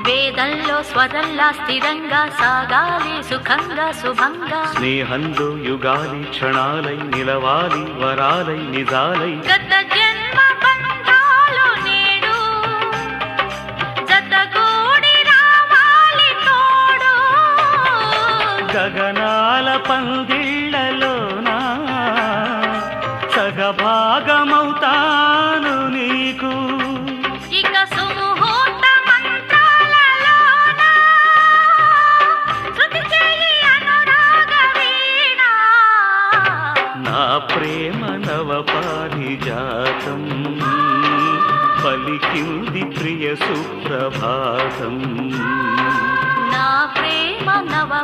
వేదంలో స్వరంలా స్థిరంగా సాగాలి సుఖంగా శుభంగా. స్నేహంలో యుగాలి క్షణాలై నిలవాలి వరాలై నిజాలై. గత జన్మ బంధాలు నేడు. జతగూడి రావాలి తోడు. గగనాల పందిళ్ళలోనా? సగభాగమవుతాను నా ప్రేమ నవపారిజాతం పలికింది ప్రియ సుప్రభాతం. నా ప్రేమ నవ